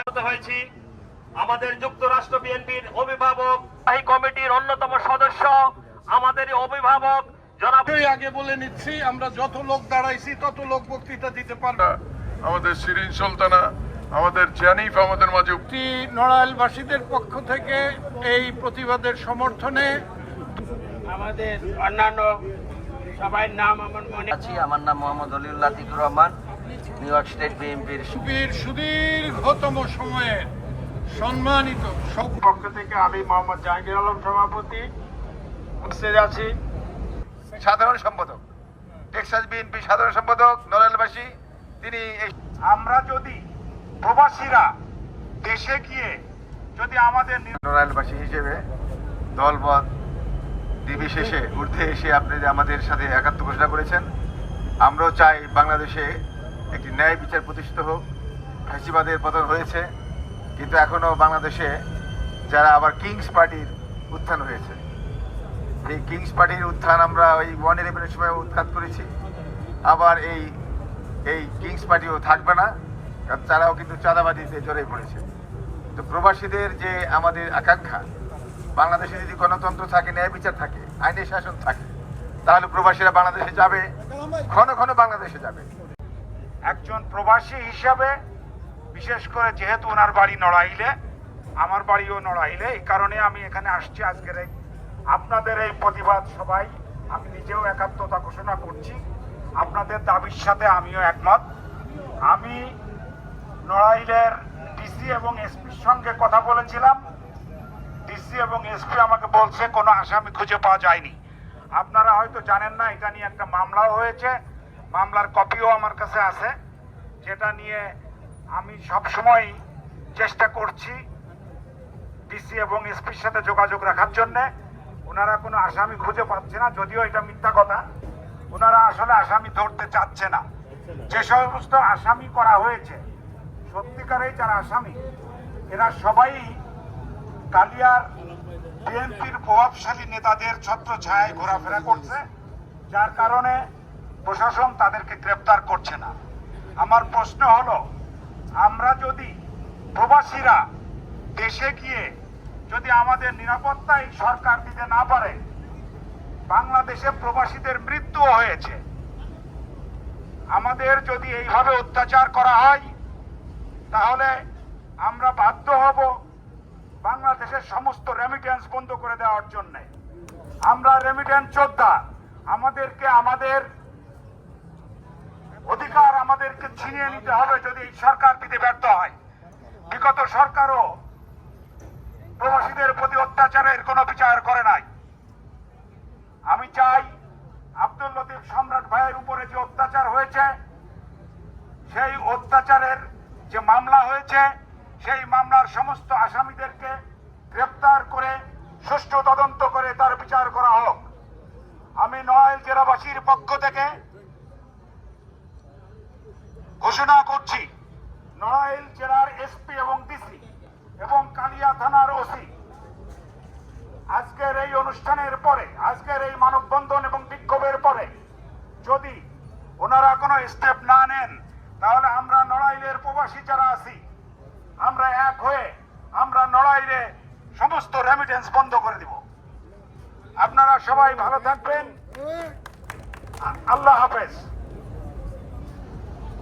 হয়েছি। আমাদের যুক্তরাষ্ট্র বিএনপির অভিভাবক এই কমিটির অন্যতম সদস্য আমাদের অভিভাবক জনাব আগে বলে নিচ্ছি আমরা যত লোক দাঁড়াইছি তত লোক বক্তৃতা দিতে পারব। আমাদের শিরিন সুলতানা আমাদের জানিফ আমাদের মাঝে একটি নড়াইলবাসীদের পক্ষ থেকে এই প্রতিবাদের সমর্থনে আমাদের অন্যান্য সবাই নাম আমার মনে আছি আমার নাম মোহাম্মদ অলিউল্লাহ তিকুর রহমান। নিউ ইয়র্ক স্টেট বিএনপির বীর সুদীর্ঘতম সময়ের সম্মানিত সব- পক্ষ থেকে আমি মোহাম্মদ জাহাঙ্গীর আলম সভাপতি উপস্থিত আছি। সাধারণ সম্পাদক টেক্সাস বিএনপি সাধারণ সম্পাদক নড়াইলবাসী তিনি আমরা যদি প্রবাসীরা দেশে গিয়ে যদি আমাদের নড়াইলবাসী হিসেবে দলবদ নির্বিশেষে ঊর্ধ্বে এসে আপনি আমাদের সাথে একাত্ম ঘোষণা করেছেন। আমরাও চাই বাংলাদেশে একটি ন্যায় বিচার প্রতিষ্ঠিত হোক ফ্যাসিবাদের পতন হয়েছে, কিন্তু এখনও বাংলাদেশে যারা আবার কিংস পার্টির উত্থান হয়েছে। এই কিংস পার্টির উত্থান আমরা ওই ওয়ান ইলেভেনের সময় উৎখাত করেছি। আবার এই এই কিংস পার্টিও থাকবে না, কারণ তারাও কিন্তু চাঁদাবাদিতে জড়িয়ে পড়েছে। তো প্রবাসীদের যে আমাদের আকাঙ্ক্ষা, বাংলাদেশে যদি গণতন্ত্র থাকে, ন্যায় বিচার থাকে, আইনের শাসন থাকে, তাহলে প্রবাসীরা বাংলাদেশে যাবে ঘন ঘন বাংলাদেশে যাবে। একজন প্রবাসী হিসাবে, বিশেষ করে যেহেতু ওনার বাড়ি নড়াইলে, আমার বাড়িও নড়াইলে, এই কারণে আমি এখানে আসছি আজকের এই আপনাদের এই প্রতিবাদ সবাই আমি নিজেও একাত্মতা ঘোষণা করছি। আপনাদের দাবির সাথে আমিও একমত। আমি নড়াইলের ডিসি এবং এসপির সঙ্গে কথা বলেছিলাম। ডিসি এবং এসপি আমাকে বলছে, কোনো আসামি খুঁজে পাওয়া যায়নি। আপনারা হয়তো জানেন না, এটা নিয়ে একটা মামলাও হয়েছে। মামলার কপিও আমার কাছে আছে, যেটা নিয়ে আমি সবসময় চেষ্টা করছি ডিসি এবং এসপির সাথে যোগাযোগ রাখার জন্যে। ওনারা কোনো আসামি খুঁজে পাচ্ছে না, যদিও এটা মিথ্যা কথা। ওনারা আসলে আসামি ধরতে চাচ্ছে না। যে সমস্ত আসামি করা হয়েছে, সত্যিকারেই যারা আসামি, এরা সবাই কালিয়ার বিএনপির প্রভাবশালী নেতাদের ছত্র ছায় ঘোরাফেরা করছে, যার কারণে প্রশাসন তাদেরকে গ্রেপ্তার করছে না। আমার প্রশ্ন হলো, আমরা যদি প্রবাসীরা দেশে গিয়ে যদি আমাদের নিরাপত্তাই সরকার দিতে না পারে, বাংলাদেশে প্রবাসীদের মৃত্যুও হয়েছে। আমাদের যদি এইভাবে অত্যাচার করা হয়, তাহলে আমরা বাধ্য হব বাংলাদেশের সমস্ত রেমিটেন্স বন্ধ করে দেওয়ার জন্য। আমরা রেমিটেন্স যোদ্ধা, আমাদেরকে আমাদের অধিকার আমাদেরকে ছিনিয়ে নিতে হবে যদি এই সরকার দিতে ব্যর্থ হয়। বিগত সরকারও প্রবাসীদের প্রতি অত্যাচারের কোনো বিচার করে নাই। আমি চাই আব্দুল লতিফ সম্রাট ভাইয়ের উপরে যে অত্যাচার হয়েছে, সেই অত্যাচারের যে মামলা হয়েছে, সেই মামলার সমস্ত আসামিদেরকে গ্রেপ্তার করে, সুষ্ঠু তদন্ত করে তার বিচার করা হোক। আমি নয় জেলাবাসীর পক্ষ থেকে ঘোষণা করছি, নড়াইল জেলার এসপি এবং ডিসি এবং কালিয়া থানার ওসি। আজকের এই অনুষ্ঠানের পরে, আজকের এই মানববন্ধন এবং বিক্ষোভের পরে যদি ওনারা কোনো স্টেপ না নেন, তাহলে আমরা নড়াইলের প্রবাসী যারা আছি, আমরা এক হয়ে আমরা নড়াইলে সমস্ত রেমিটেন্স বন্ধ করে দিব। আপনারা সবাই ভালো থাকবেন। আল্লাহ হাফেজ।